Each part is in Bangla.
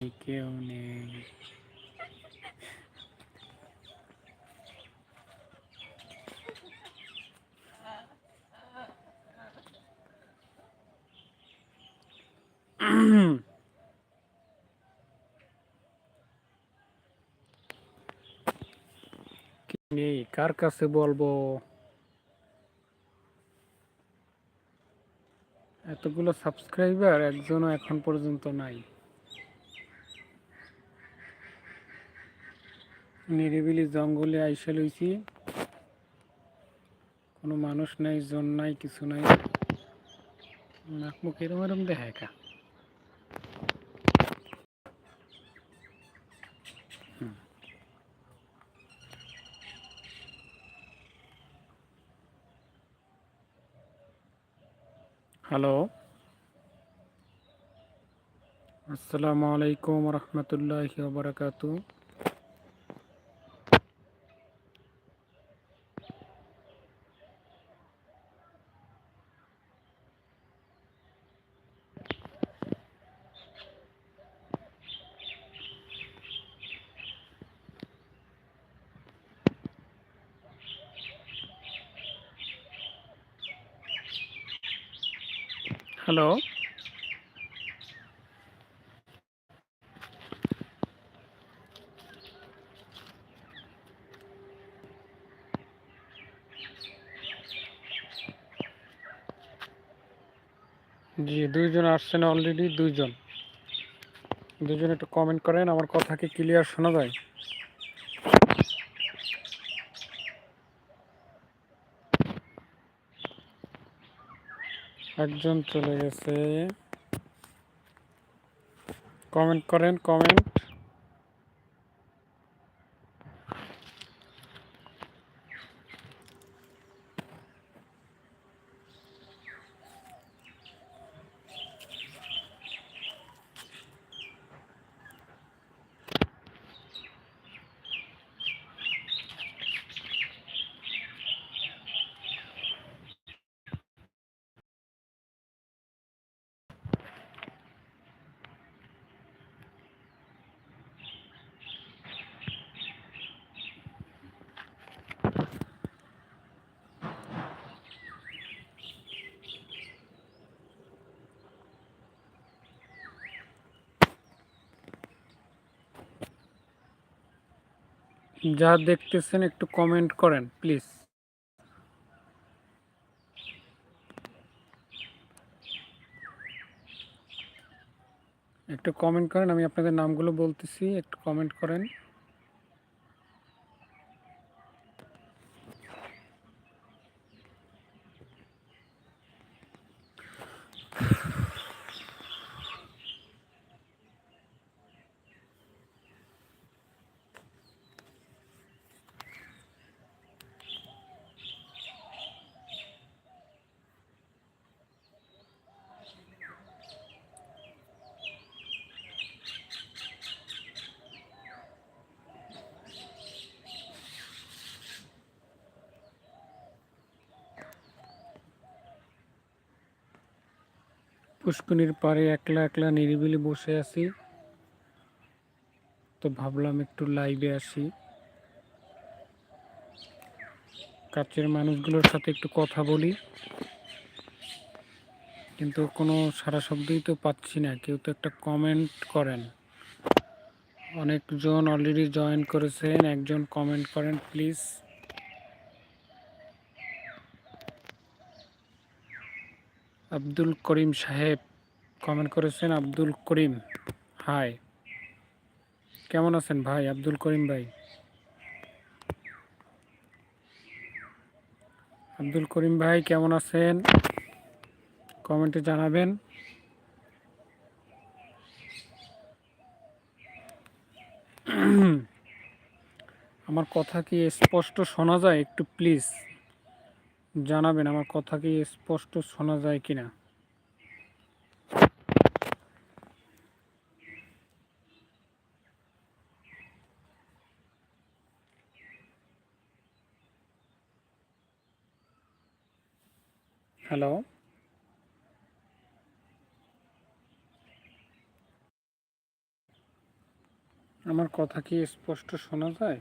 কেউ নেই কার কাছে বলব? এতগুলো সাবস্ক্রাইবার একজনও এখন পর্যন্ত নাই। নিরিবিলি জঙ্গলে আইসা লইছি। কোনো মানুষ নাই, জন নাই, কিছু নাই। নাক মুখ এরম এরম দেখায় কা হুম। হ্যালো। আসসালামু আলাইকুম রহমতুল্লাহ বারাকাতু হ্যালো জি, দুইজন আসছেন অলরেডি দুইজন। দুজন একটু কমেন্ট করেন, আমার কথা কি ক্লিয়ার শোনা যায়? একজন চলে গেছে। কমেন্ট করেন কমেন্ট যা দেখতেছেন একটু কমেন্ট করেন প্লিজ একটু কমেন্ট করেন, আমি আপনাদের নামগুলো বলতেছি, একটু কমেন্ট করেন। পুষ্কনির পাড়ে একলা একলা নিরিবিলি বসে আছি। তো ভাবলাম একটু লাইভে আসি। কাছের মানুষগুলোর সাথে একটু কথা বলি। কিন্তু কোনো সারা শব্দই তো পাচ্ছি না, কেউ তো একটা কমেন্ট করেন। অনেকজন অলরেডি জয়েন করেছেন, একজন কমেন্ট করেন প্লিজ আব্দুল করিম সাহেব কমেন্ট করেছেন, আব্দুল করিম হাই কেমন আছেন ভাই? আব্দুল করিম ভাই। আব্দুল করিম ভাই, কেমন আছেন? কমেন্টে জানাবেন। আমার কথা কি স্পষ্ট শোনা যায়? একটু প্লিজ জানাবেন, আমার কথা কি স্পষ্ট শোনা যায় কিনা? হ্যালো? আমার কথা কি স্পষ্ট শোনা যায়?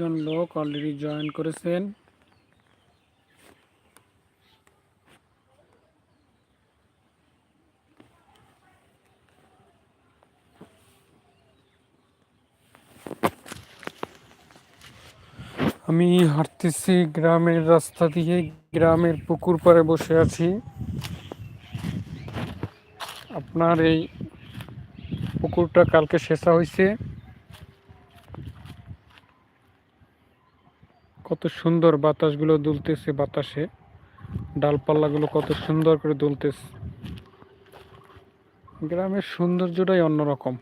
অনেকজন লোক অলরেডি জয়েন করেছেন। আমি হাঁটতেছি গ্রামের রাস্তা দিয়ে, গ্রামের পুকুর পাড়ে বসে আছি। আপনার এই পুকুরটা কালকে শেষা হয়েছে কত সুন্দর বাতাসগুলো দুলতেছে বাতাসে। ডালপাল্লাগুলো কত সুন্দর করে দুলতেছে। গ্রামের সৌন্দর্যটাই অন্যরকম।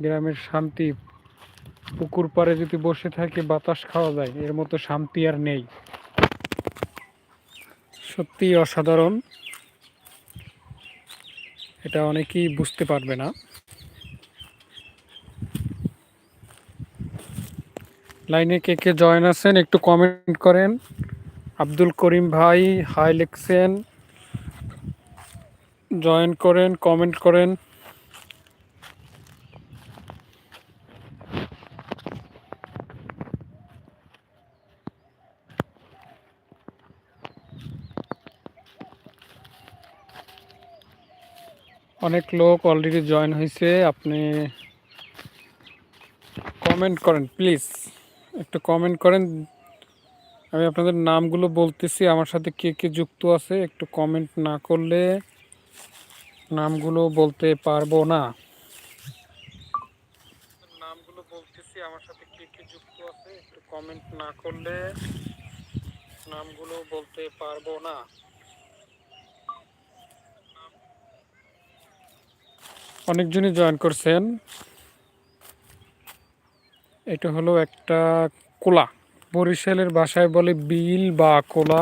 গ্রামের শান্তি। পুকুর পাড়ে যদি বসে থাকে, বাতাস খাওয়া যায়। এর মতো শান্তি আর নেই। সত্যি অসাধারণ। এটা অনেকেই বুঝতে পারবে না। লাইনে কে কে জয়েন আছেন, একটু কমেন্ট করেন। আব্দুল করিম ভাই হাই লিখছেন। জয়েন করেন কমেন্ট করেন। অনেক লোক অলরেডি জয়েন হয়েছে আপনি কমেন্ট করেন প্লিজ একটু কমেন্ট করেন। আমি আপনাদের নামগুলো বলতেছি, আমার সাথে কে কে যুক্ত আছে, একটু কমেন্ট না করলে নামগুলো বলতে পারব না। নামগুলো বলতেছি, আমার সাথে কে কে যুক্ত আছে, একটু কমেন্ট না করলে নামগুলো বলতে পারব না। অনেকজনই জয়েন করছেন। এটা হলো একটা কোলা। বরিশালের বাসায় বলে বিল বা কোলা।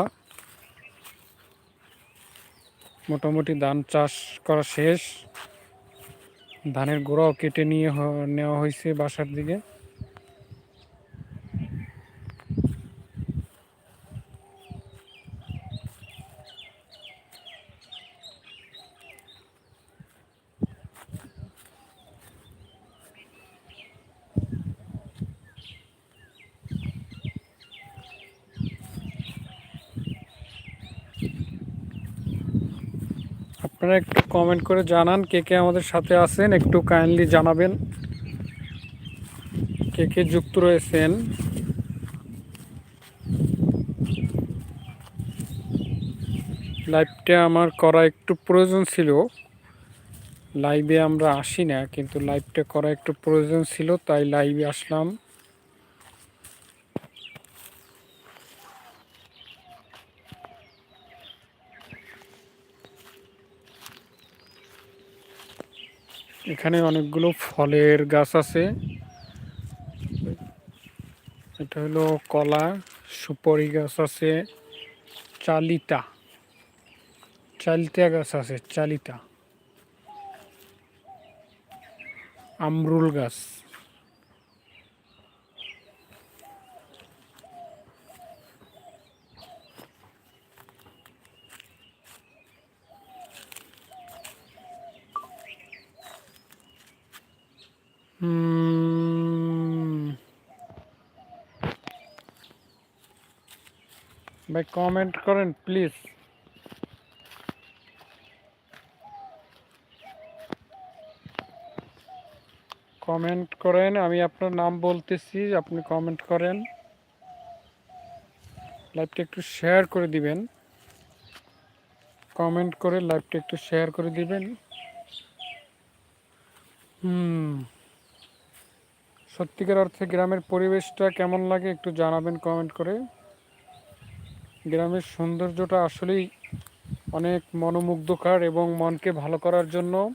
মোটামুটি ধান চাষ করা শেষ। ধানের গোড়াও কেটে নিয়ে নেওয়া হয়েছে বাসার দিকে। আপনারা একটু কমেন্ট করে জানান কে কে আমাদের সাথে আছেন, একটু কাইন্ডলি জানাবেন। কে কে যুক্ত রয়েছেন। লাইভটা আমার করা একটু প্রয়োজন ছিল। লাইভে আমরা আসি না, কিন্তু লাইভটা করা একটু প্রয়োজন ছিল, তাই লাইভে আসলাম। এখানে অনেকগুলো ফলের গাছ আছে। এটা হলো কলা, সুপারি গাছ আছে, চালিতা। চালিতা গাছ আছে, চালিতা। আমরুল গাছ। ভাই কমেন্ট করেন প্লিজ কমেন্ট করেন, আমি আপনার নাম বলতেছি, আপনি কমেন্ট করেন। লাইভটা একটু শেয়ার করে দিবেন। কমেন্ট করে লাইভটা একটু শেয়ার করে দিবেন। হুম। সত্যিকার অর্থে গ্রামের পরিবেশটা কেমন লাগে একটু জানাবেন কমেন্ট করে। গ্রামের সৌন্দর্যটা আসলেই অনেক মনোমুগ্ধকর এবং মনকে ভালো করার জন্য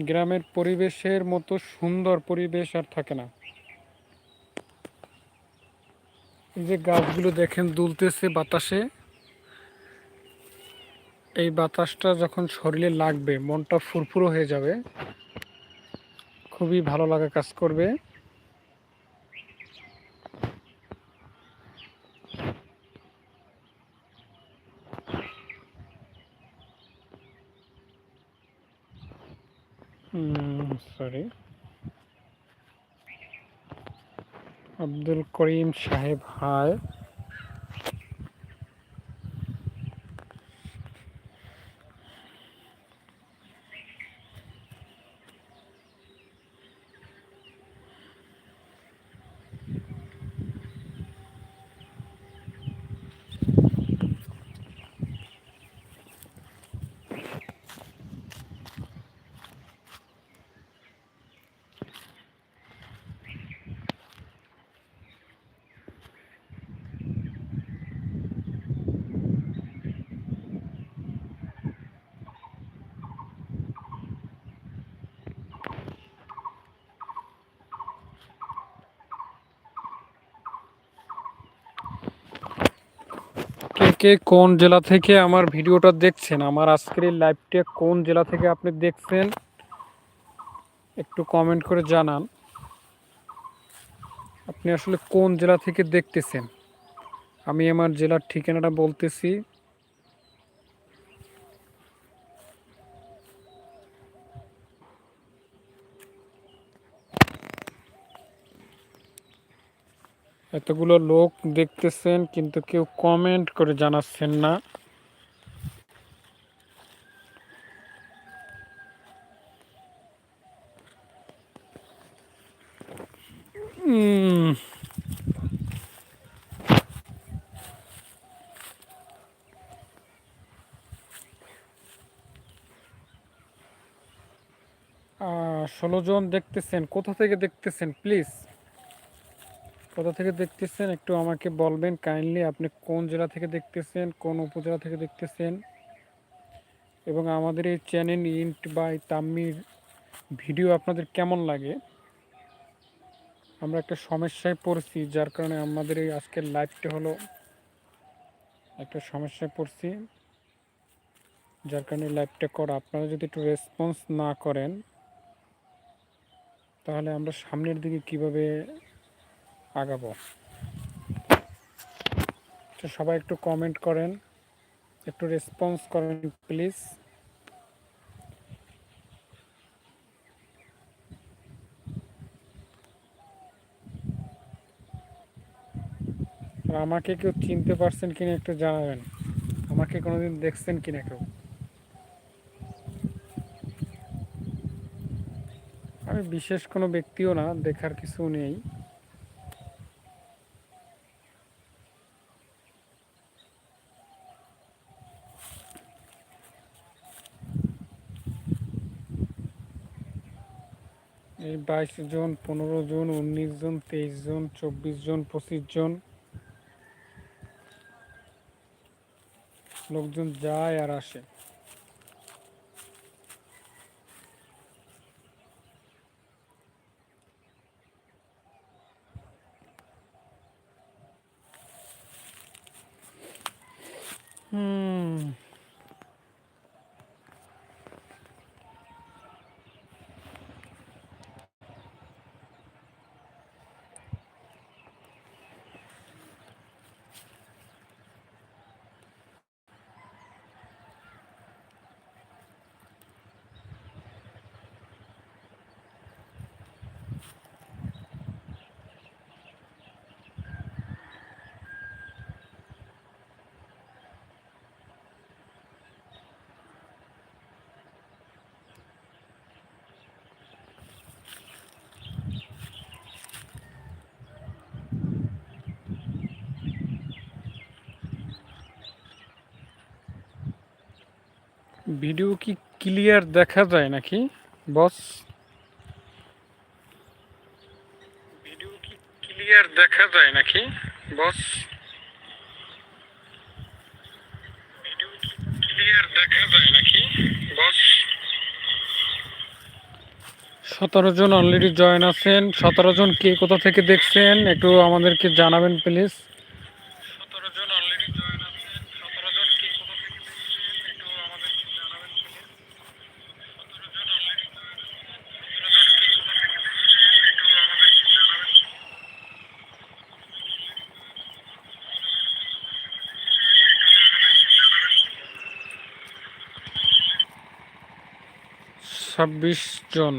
গ্রামের পরিবেশের মতো সুন্দর পরিবেশ আর থাকে না। এই যে গাছগুলো দেখেন দুলতেছে বাতাসে। এই বাতাসটা যখন শরীরে লাগবে, মনটা ফুরফুরো হয়ে যাবে। খুবই ভালো লাগা কাজ করবে। সরি আব্দুল করিম সাহেব হায়। কে কে কোন জেলা থেকে আমার ভিডিওটা দেখছেন? আমার আজকের এই লাইভটা কোন জেলা থেকে আপনি দেখছেন? একটু কমেন্ট করে জানান। আপনি আসলে কোন জেলা থেকে দেখতেছেন? আমি আমার জেলার ঠিকানাটা বলতেছি। এতগুলো লোক দেখতেছেন, কিন্তু কেউ কমেন্ট করে জানাচ্ছেন না। ষোলো জন দেখতেছেন, কোথা থেকে দেখতেছেন প্লিজ কোথা থেকে দেখতেছেন? একটু আমাকে বলবেন কাইন্ডলি আপনি কোন জেলা থেকে দেখতেছেন, কোন উপজেলা থেকে দেখতেছেন? এবং আমাদের এই চ্যানেল ইন্ট বাই তাম্মির ভিডিও আপনাদের কেমন লাগে? আমরা একটা সমস্যায় পড়ছি, যার কারণে আমাদের এই আজকের লাইভটা হলো একটা সমস্যায় পড়ছি, যার কারণে লাইভটা করা। আপনারা যদি একটু রেসপন্স না করেন, তাহলে আমরা সামনের দিকে কীভাবে আগাবো। তো সবাই একটু কমেন্ট করেন, একটু রেসপন্স করেন প্লিজ আমাকে কেউ চিনতে পারছেন কিনা একটু জানাবেন। আমাকে কোনোদিন দেখছেন কিনা কেউ? আমি বিশেষ কোনো ব্যক্তিও না, দেখার কিছু নেই। এই বাইশ জন, পনেরো জন, উনিশ জন, তেইশ জন, চব্বিশ জন, পঁচিশ জন। লোকজন যায় আর আসে। ভিডিও কি ক্লিয়ার দেখা যায় নাকি বস? ভিডিও কি ক্লিয়ার দেখা যায় নাকি বস? ভিডিও কি ক্লিয়ার দেখা যায় নাকি বস? সতেরো জন অলরেডি জয়েন আছেন। সতেরো জন কে কোথা থেকে দেখছেন একটু আমাদেরকে জানাবেন প্লিজ ছাব্বিশ জন।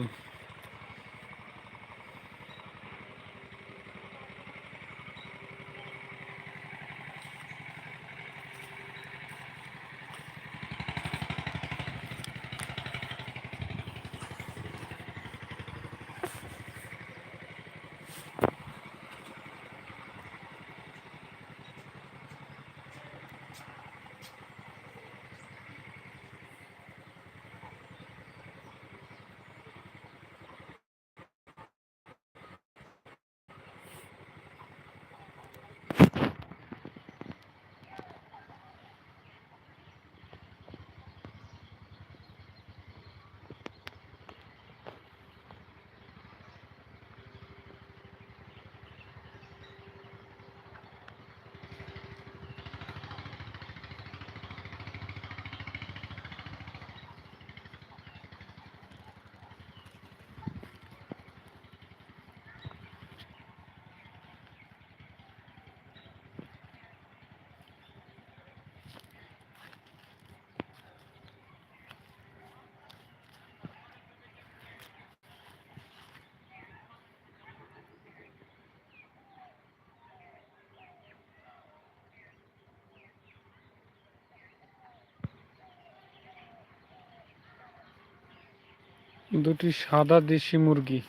দুটি সাদা দেশি মুরগি।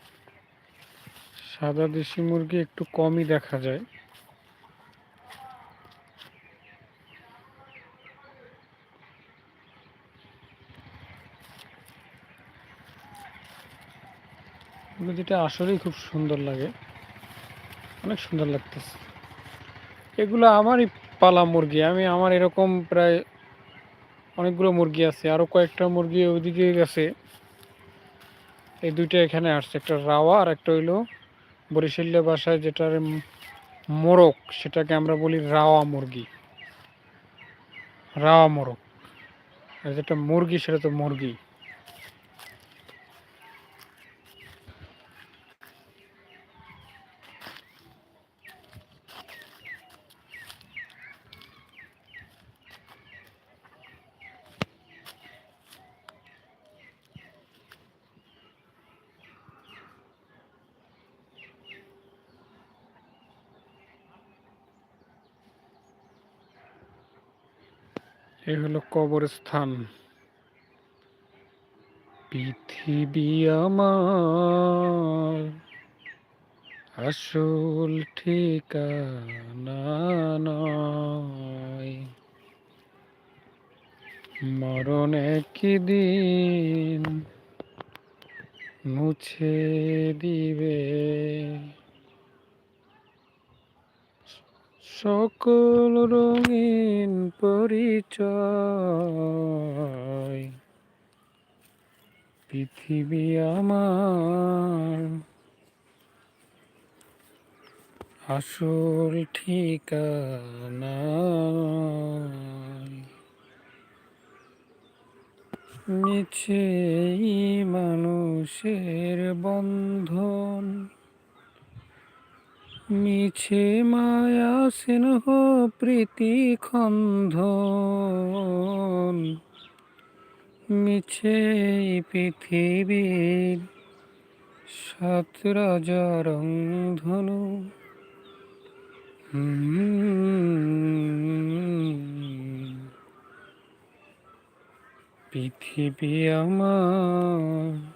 সাদা দেশি মুরগি একটু কমই দেখা যায়। মুরগিটা আসলেই খুব সুন্দর লাগে। অনেক সুন্দর লাগতেছে। এগুলো আমারই পালা মুরগি। আমি, আমার এরকম প্রায় অনেকগুলো মুরগি আছে। আরও কয়েকটা মুরগি ওইদিকে গেছে। এই দুইটা এখানে আসছে, একটা রাওয়া আর একটা হইল বরিশাল্য বাসায় যেটার মোরগ, সেটাকে আমরা বলি রাওয়া মুরগি। রাওয়া মোরগ। আর যেটা মুরগি, সেটা তো মুরগি। এই হলো কবরস্থান। পৃথিবী আমার আসল ঠিকানা নয়। মরণ একদিন মুছে দিবে। সকল রঙিন পরিচয়। পৃথিবী আমার। আসল ঠিকানা। মিছে মানুষের বন্ধন। মিছে মায়া স্নেহ প্রীতি খন্ধন। মিছে পৃথিবীর সাত ধনু পৃথিবী আমার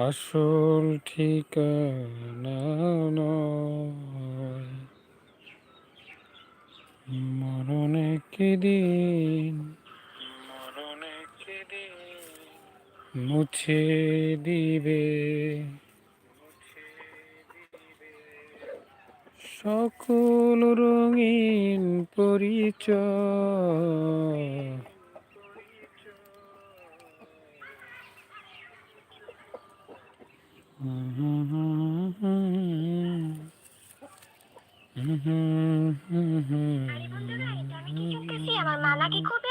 আসল ঠিকানা নয়। মরণে দিন মরণে দিন মুছে দিবে। সকল রঙিন পরিচয় আমার মা নাকি খুবই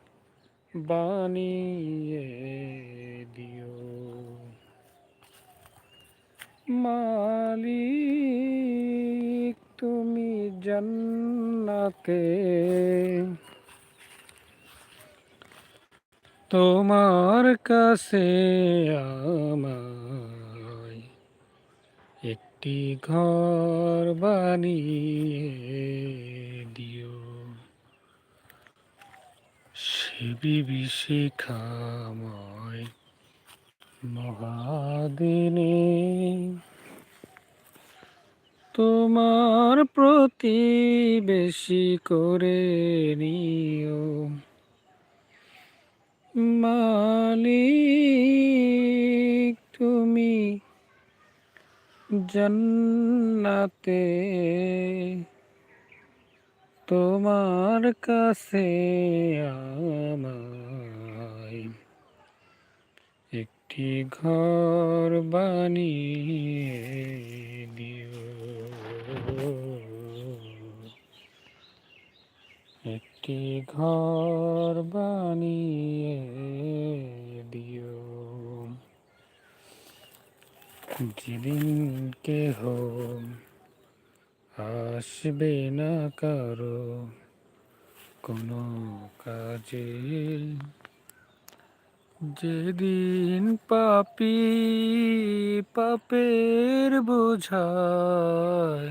বানিয়ে দিও। মালিক তুমি জান্নাতে। তোমার কাছে আমায় একটি ঘর বানিয়ে দিও। শিবি বিশিখাময় মহাদিনে তোমার প্রতি বেশি করে নিও। মালিক তুমি জান্নাতে তোমার কাছে আমায় একটি ঘর বানিয়ে দিও। একটি ঘর বানিয়ে দিও। যেদিন কেহ আসবে না কারও কোনো কাজে। যেদিন পাপি পাপের বোঝায়,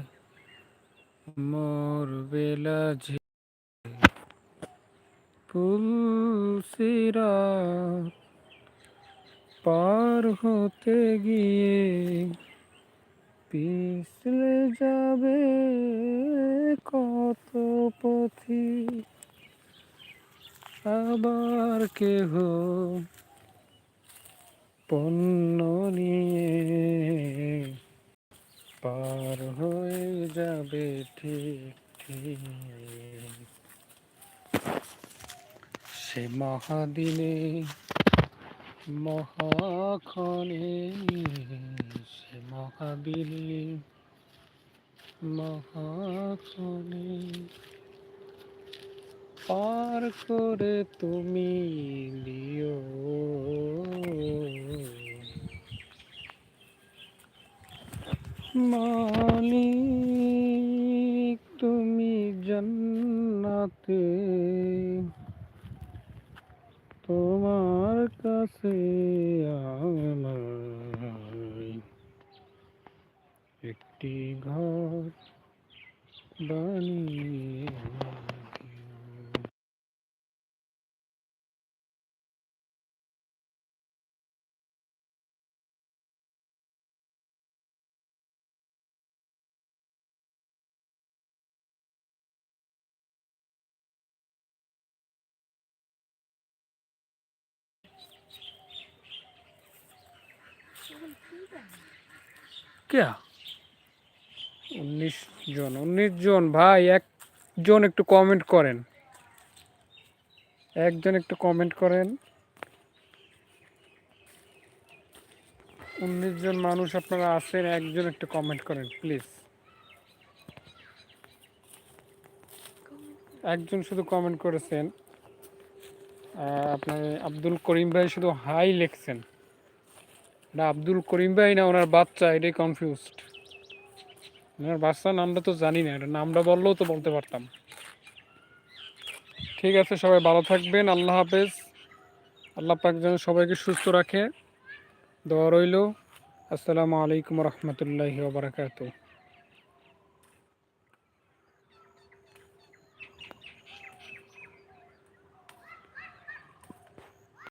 মোর বেলা যে পুলসিরা পার হতে গিয়ে পিছলে যাবে কত পথি? আবার কেহ পণ্য নিয়ে পার হয়ে যাবে ঠিক ঠিক। সে মহাদিনে, মহাক্ষণে মহাদিনে মহাক্ষণে পার করে তুমি দিও মালিক তুমি জান্নাতে। তোমার কাছে আমায় একটি ঘর বানিয়ে দিও। উনিশ জন উনিশ জন, ভাই, একজন একটু কমেন্ট করেন। একজন একটু কমেন্ট করেন। উনিশ জন মানুষ আপনারা আছেন, একজন একটু কমেন্ট করেন প্লিজ একজন শুধু কমেন্ট করেছেন। আপনার আব্দুল করিম ভাই শুধু হাই লিখছেন। না, আব্দুল করিম ভাই না, ওনার বাচ্চা, এটাই কনফিউজড ওনার বাচ্চার নামটা তো জানি না নামটা বললেও তো বলতে পারতাম। ঠিক আছে, সবাই ভালো থাকবেন, আল্লাহ হাফেজ। আল্লাহ পাক যেন সবাইকে সুস্থ রাখে। দোয়া রইল। আসসালামু আলাইকুম রহমতুল্লাহি ওবরাকাতুহ